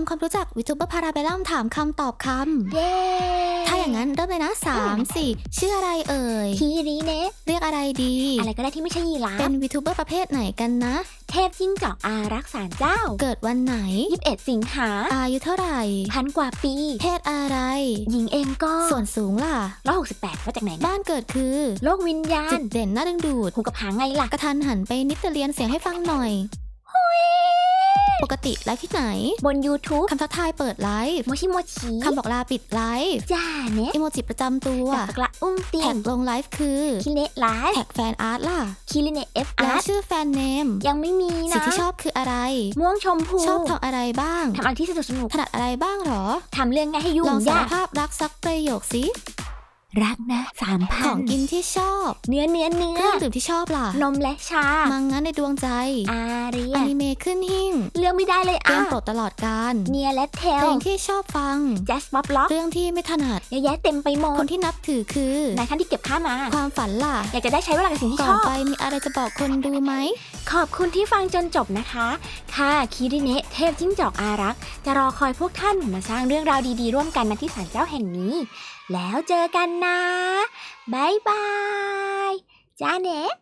ำความรู้จักวิทูเบอร์พาราเบลัมถามคำตอบคเย้ำ ถ้าอย่างนั้นเริ่มเลยนะ3 4ชื่ออะไรเอ่ยคีรีเนะเรียกอะไรดี อะไรก็ได้ที่ไม่ใช่ยีราเป็ฟนวิทูเบอร์ประเภทไหนกันนะ เทพจิ้งจอกอารักษ์ศาลเจ้าเกิดวันไหน 21สิงหาอายุเท่าไหร่ พันกว่าปี เพศอะไร หญิงเองก็ส่วนสูงล่ะ 168มาจากไหนนะบ้านเกิดคือโลกวิญญาจุณดเด่นน่าดึงดูดหูกับหางไงล่ะ กระทันหันไปนิดแต่เรียนเสียงให้ฟังหน่อย ปกติไลฟ์ที่ไหน บน YouTube คำทักทายเปิดไลฟ์โมชิโมชิคำบอกลาปิดไลฟ์จ้าเนะอีโมจิประจำตัวจากปากละอุ้งติแท็งกลงไลฟ์คือคิเนะไลฟ์แท็กแฟนอาร์ตล่ะคิริเนะเอฟแล้อาร์วชื่อแฟนเนมยังไม่มีสิ่งนะที่ชอบคืออะไร ม่วงชมพูชอบทำอะไรบ้าง ทำอะไรที่สนุกสนุกถนัดอะไรบ้างหรอ ทำเรื่องง่ายให้ยุ่งลองสารยากภาพรักสักประโยคสิ รักนะสามพัขอนงกินที่ชอบ เนื้อเนื้อเนื้เคอรื่องดื่มที่ชอบล่ะนมและชา มังงะในดวงใจอาเรีย อนิเมะขึ้นหิ่งเรื่องไม่ได้เลยเกอะมโปรดตลอดการเนียและเทเพลลงที่ชอบฟังแจสป๊อปล็อกเรื่องที่ไม่ถนัด เยอะแยะเต็มไปหมคดนที่นับถือคือ นายท่านที่เก็บค่ามา ความฝันล่ะ อยากจะได้ใช้เวลากับสิ่งที่ก่ชอนอบ ไปมีอะไรจะบอกคนดูไหม ขอบคุณที่ฟังจนจบนะคะ ค่ะ คิริเนะเทพจิ้งจอกอารักษ์ จะรอคอยพวกท่านมาสร้างเรื่องราวดีๆ ร่วมกันณที่ศาลเจ้าแห่งนี้ แล้วเจอกันนะบ๊ายบายจ้าเนะ